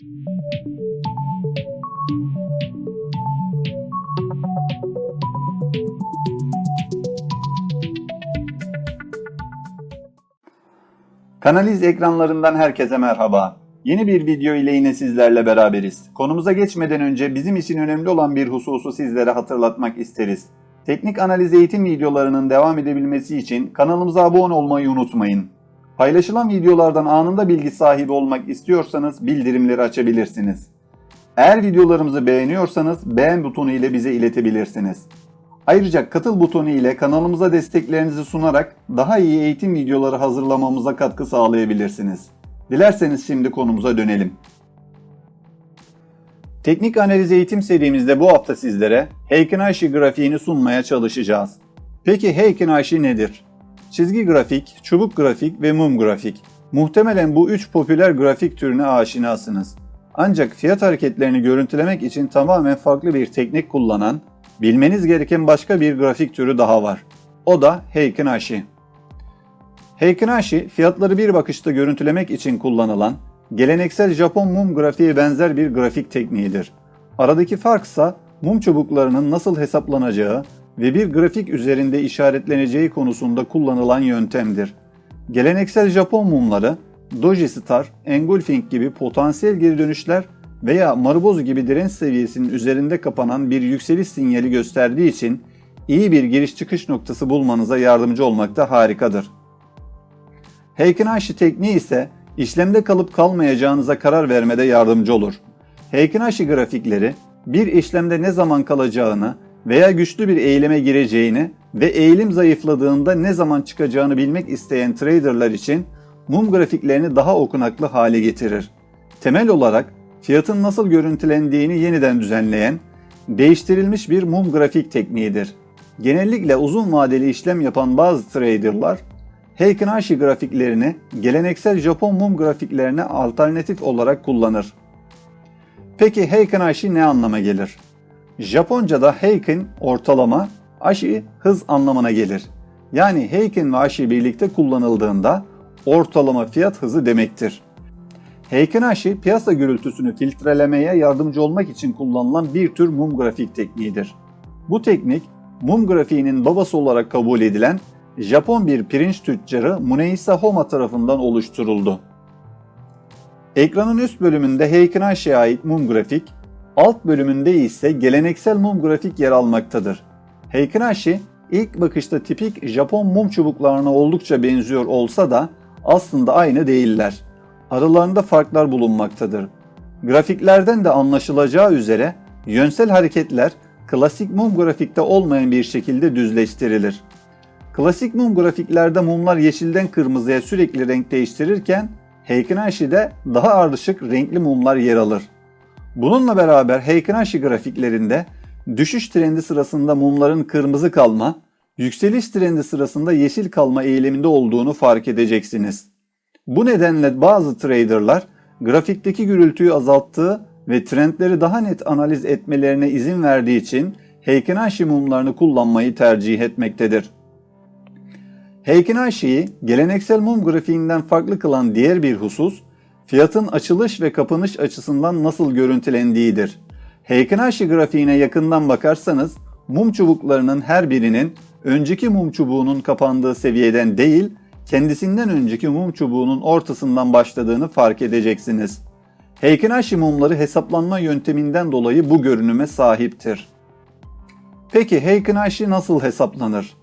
Kanaliz ekranlarından herkese merhaba. Yeni bir video ile yine sizlerle beraberiz. Konumuza geçmeden önce bizim için önemli olan bir hususu sizlere hatırlatmak isteriz. Teknik analiz eğitim videolarının devam edebilmesi için kanalımıza abone olmayı unutmayın. Paylaşılan videolardan anında bilgi sahibi olmak istiyorsanız bildirimleri açabilirsiniz. Eğer videolarımızı beğeniyorsanız beğen butonu ile bize iletebilirsiniz. Ayrıca katıl butonu ile kanalımıza desteklerinizi sunarak daha iyi eğitim videoları hazırlamamıza katkı sağlayabilirsiniz. Dilerseniz şimdi konumuza dönelim. Teknik analiz eğitim serimizde bu hafta sizlere Heikenhashi grafiğini sunmaya çalışacağız. Peki Heikenhashi nedir? Çizgi grafik, çubuk grafik ve mum grafik. Muhtemelen bu üç popüler grafik türüne aşinasınız. Ancak fiyat hareketlerini görüntülemek için tamamen farklı bir teknik kullanan, bilmeniz gereken başka bir grafik türü daha var. O da Heikenhashi. Heikenhashi, fiyatları bir bakışta görüntülemek için kullanılan, geleneksel Japon mum grafiğe benzer bir grafik tekniğidir. Aradaki farksa mum çubuklarının nasıl hesaplanacağı ve bir grafik üzerinde işaretleneceği konusunda kullanılan yöntemdir. Geleneksel Japon mumları Doji Star, Engulfing gibi potansiyel geri dönüşler veya Marubozu gibi direnç seviyesinin üzerinde kapanan bir yükseliş sinyali gösterdiği için iyi bir giriş çıkış noktası bulmanıza yardımcı olmakta harikadır. Heikenhashi tekniği ise işlemde kalıp kalmayacağınıza karar vermede yardımcı olur. Heikenhashi grafikleri bir işlemde ne zaman kalacağını veya güçlü bir eğilime gireceğini ve eğilim zayıfladığında ne zaman çıkacağını bilmek isteyen traderlar için mum grafiklerini daha okunaklı hale getirir. Temel olarak fiyatın nasıl görüntülendiğini yeniden düzenleyen, değiştirilmiş bir mum grafik tekniğidir. Genellikle uzun vadeli işlem yapan bazı traderlar Heikenhashi grafiklerini geleneksel Japon mum grafiklerine alternatif olarak kullanır. Peki Heikenhashi ne anlama gelir? Japonca'da Heiken ortalama, Ashi hız anlamına gelir. Yani Heiken ve Ashi birlikte kullanıldığında ortalama fiyat hızı demektir. Heikenhashi piyasa gürültüsünü filtrelemeye yardımcı olmak için kullanılan bir tür mum grafik tekniğidir. Bu teknik mum grafiğinin babası olarak kabul edilen Japon bir pirinç tüccarı Muneisa Homa tarafından oluşturuldu. Ekranın üst bölümünde Heikenhashi'ye ait mum grafik, alt bölümünde ise geleneksel mum grafik yer almaktadır. Heikenhashi ilk bakışta tipik Japon mum çubuklarına oldukça benziyor olsa da aslında aynı değiller. Aralarında farklar bulunmaktadır. Grafiklerden de anlaşılacağı üzere yönsel hareketler klasik mum grafikte olmayan bir şekilde düzleştirilir. Klasik mum grafiklerde mumlar yeşilden kırmızıya sürekli renk değiştirirken Heikenhashi'de daha ardışık renkli mumlar yer alır. Bununla beraber Heikenhashi grafiklerinde düşüş trendi sırasında mumların kırmızı kalma, yükseliş trendi sırasında yeşil kalma eğiliminde olduğunu fark edeceksiniz. Bu nedenle bazı traderlar grafikteki gürültüyü azalttığı ve trendleri daha net analiz etmelerine izin verdiği için Heikenhashi mumlarını kullanmayı tercih etmektedir. Heikenhashi'yi geleneksel mum grafiğinden farklı kılan diğer bir husus, fiyatın açılış ve kapanış açısından nasıl görüntülendiğidir. Heikenhashi grafiğine yakından bakarsanız mum çubuklarının her birinin önceki mum çubuğunun kapandığı seviyeden değil, kendisinden önceki mum çubuğunun ortasından başladığını fark edeceksiniz. Heikenhashi mumları hesaplanma yönteminden dolayı bu görünüme sahiptir. Peki Heikenhashi nasıl hesaplanır?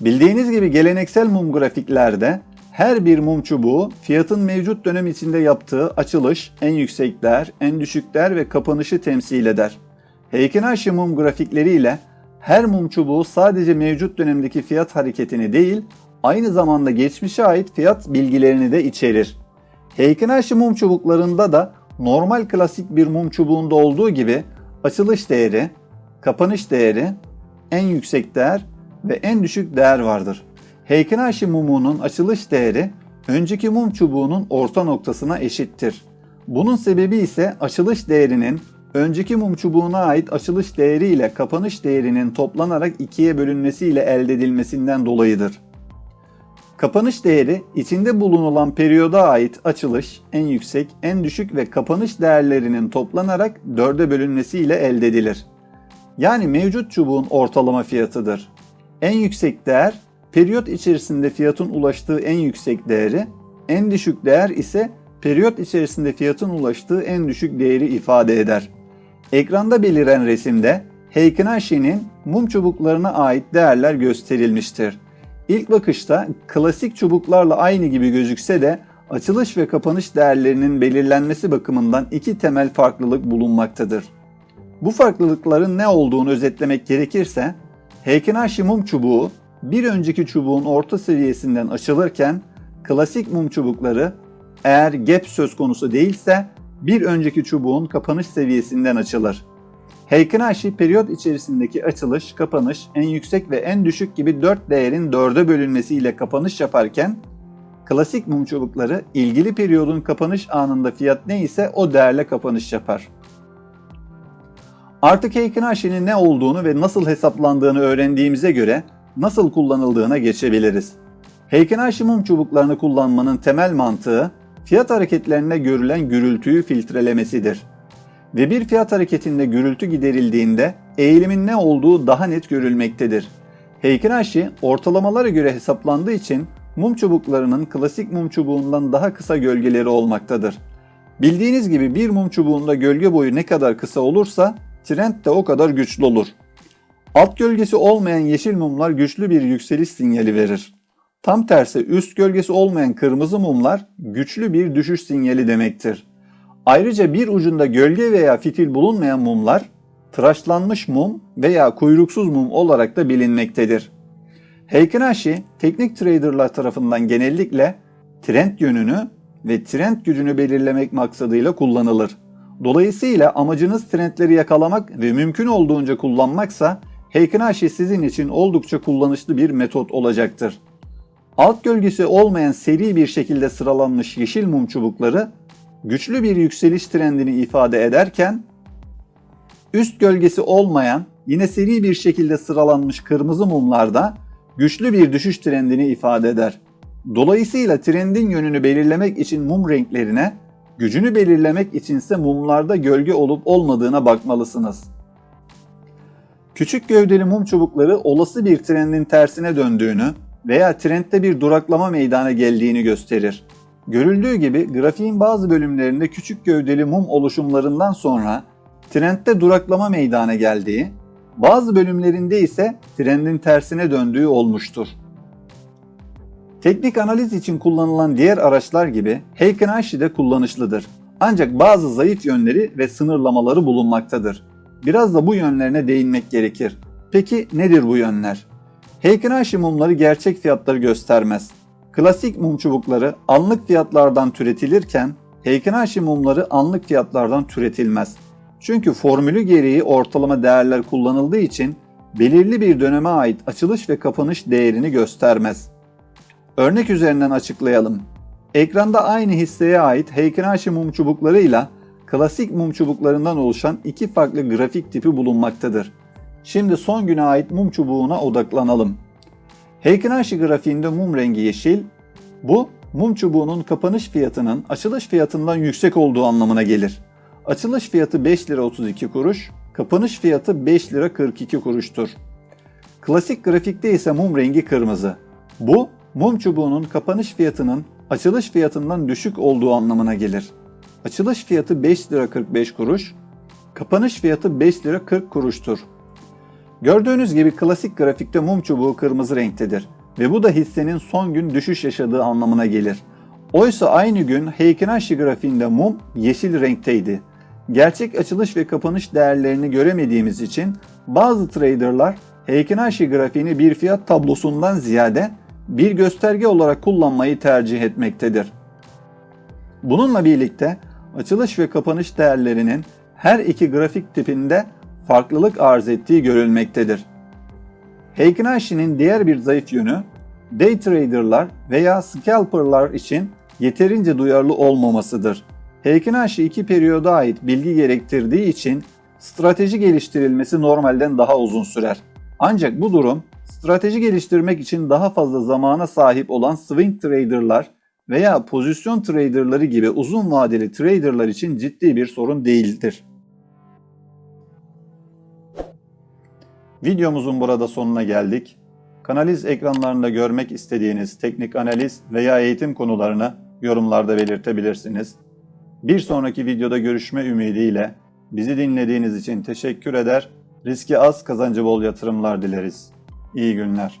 Bildiğiniz gibi geleneksel mum grafiklerde her bir mum çubuğu fiyatın mevcut dönem içinde yaptığı açılış, en yüksekler, en düşükler ve kapanışı temsil eder. Heikenhashi mum grafikleriyle her mum çubuğu sadece mevcut dönemdeki fiyat hareketini değil, aynı zamanda geçmişe ait fiyat bilgilerini de içerir. Heikenhashi mum çubuklarında da normal klasik bir mum çubuğunda olduğu gibi açılış değeri, kapanış değeri, en yüksek değer ve en düşük değer vardır. Heikenhashi mumunun açılış değeri önceki mum çubuğunun orta noktasına eşittir. Bunun sebebi ise açılış değerinin önceki mum çubuğuna ait açılış değeri ile kapanış değerinin toplanarak ikiye bölünmesiyle elde edilmesinden dolayıdır. Kapanış değeri içinde bulunulan periyoda ait açılış, en yüksek, en düşük ve kapanış değerlerinin toplanarak dörde bölünmesiyle elde edilir. Yani mevcut çubuğun ortalama fiyatıdır. En yüksek değer periyot içerisinde fiyatın ulaştığı en yüksek değeri, en düşük değer ise periyot içerisinde fiyatın ulaştığı en düşük değeri ifade eder. Ekranda beliren resimde Heikinashi'nin mum çubuklarına ait değerler gösterilmiştir. İlk bakışta klasik çubuklarla aynı gibi gözükse de açılış ve kapanış değerlerinin belirlenmesi bakımından iki temel farklılık bulunmaktadır. Bu farklılıkların ne olduğunu özetlemek gerekirse, Heikenhashi mum çubuğu bir önceki çubuğun orta seviyesinden açılırken klasik mum çubukları eğer gap söz konusu değilse bir önceki çubuğun kapanış seviyesinden açılır. Heikenhashi periyot içerisindeki açılış, kapanış, en yüksek ve en düşük gibi 4 değerin 4'e bölünmesiyle kapanış yaparken klasik mum çubukları ilgili periyodun kapanış anında fiyat neyse o değerle kapanış yapar. Artık Heikenhashi'nin ne olduğunu ve nasıl hesaplandığını öğrendiğimize göre nasıl kullanıldığına geçebiliriz. Heikenhashi mum çubuklarını kullanmanın temel mantığı fiyat hareketlerinde görülen gürültüyü filtrelemesidir. Ve bir fiyat hareketinde gürültü giderildiğinde eğilimin ne olduğu daha net görülmektedir. Heikenhashi ortalamalara göre hesaplandığı için mum çubuklarının klasik mum çubuğundan daha kısa gölgeleri olmaktadır. Bildiğiniz gibi bir mum çubuğunda gölge boyu ne kadar kısa olursa trend de o kadar güçlü olur. Alt gölgesi olmayan yeşil mumlar güçlü bir yükseliş sinyali verir. Tam tersi üst gölgesi olmayan kırmızı mumlar güçlü bir düşüş sinyali demektir. Ayrıca bir ucunda gölge veya fitil bulunmayan mumlar tıraşlanmış mum veya kuyruksuz mum olarak da bilinmektedir. Heikenhashi teknik traderlar tarafından genellikle trend yönünü ve trend gücünü belirlemek maksadıyla kullanılır. Dolayısıyla amacınız trendleri yakalamak ve mümkün olduğunca kullanmaksa Heikenhashi sizin için oldukça kullanışlı bir metot olacaktır. Alt gölgesi olmayan seri bir şekilde sıralanmış yeşil mum çubukları güçlü bir yükseliş trendini ifade ederken üst gölgesi olmayan yine seri bir şekilde sıralanmış kırmızı mumlarda güçlü bir düşüş trendini ifade eder. Dolayısıyla trendin yönünü belirlemek için mum renklerine, gücünü belirlemek içinse mumlarda gölge olup olmadığına bakmalısınız. Küçük gövdeli mum çubukları olası bir trendin tersine döndüğünü veya trendde bir duraklama meydana geldiğini gösterir. Görüldüğü gibi grafiğin bazı bölümlerinde küçük gövdeli mum oluşumlarından sonra trendde duraklama meydana geldiği, bazı bölümlerinde ise trendin tersine döndüğü olmuştur. Teknik analiz için kullanılan diğer araçlar gibi Heikenhashi de kullanışlıdır. Ancak bazı zayıf yönleri ve sınırlamaları bulunmaktadır. Biraz da bu yönlerine değinmek gerekir. Peki nedir bu yönler? Heikenhashi mumları gerçek fiyatları göstermez. Klasik mum çubukları anlık fiyatlardan türetilirken Heikenhashi mumları anlık fiyatlardan türetilmez. Çünkü formülü gereği ortalama değerler kullanıldığı için belirli bir döneme ait açılış ve kapanış değerini göstermez. Örnek üzerinden açıklayalım. Ekranda aynı hisseye ait Heikenhashi mum çubuklarıyla klasik mum çubuklarından oluşan iki farklı grafik tipi bulunmaktadır. Şimdi son güne ait mum çubuğuna odaklanalım. Heikenhashi grafiğinde mum rengi yeşil, bu mum çubuğunun kapanış fiyatının açılış fiyatından yüksek olduğu anlamına gelir. Açılış fiyatı 5 lira 32 kuruş, kapanış fiyatı 5 lira 42 kuruştur. Klasik grafikte ise mum rengi kırmızı. Bu mum çubuğunun kapanış fiyatının açılış fiyatından düşük olduğu anlamına gelir. Açılış fiyatı 5 lira 45 kuruş, kapanış fiyatı 5 lira 40 kuruştur. Gördüğünüz gibi klasik grafikte mum çubuğu kırmızı renktedir ve bu da hissenin son gün düşüş yaşadığı anlamına gelir. Oysa aynı gün Heikenhashi grafiğinde mum yeşil renkteydi. Gerçek açılış ve kapanış değerlerini göremediğimiz için bazı traderlar Heikenhashi grafiğini bir fiyat tablosundan ziyade bir gösterge olarak kullanmayı tercih etmektedir. Bununla birlikte açılış ve kapanış değerlerinin her iki grafik tipinde farklılık arz ettiği görülmektedir. Heikenhashi'nin diğer bir zayıf yönü, day traderlar veya scalperlar için yeterince duyarlı olmamasıdır. Heikenhashi iki periyoda ait bilgi gerektirdiği için strateji geliştirilmesi normalden daha uzun sürer. Ancak bu durum strateji geliştirmek için daha fazla zamana sahip olan swing traderlar veya pozisyon traderları gibi uzun vadeli traderlar için ciddi bir sorun değildir. Videomuzun burada sonuna geldik. Kanaliz ekranlarında görmek istediğiniz teknik analiz veya eğitim konularını yorumlarda belirtebilirsiniz. Bir sonraki videoda görüşme ümidiyle bizi dinlediğiniz için teşekkür eder, riski az kazancı bol yatırımlar dileriz. İyi günler.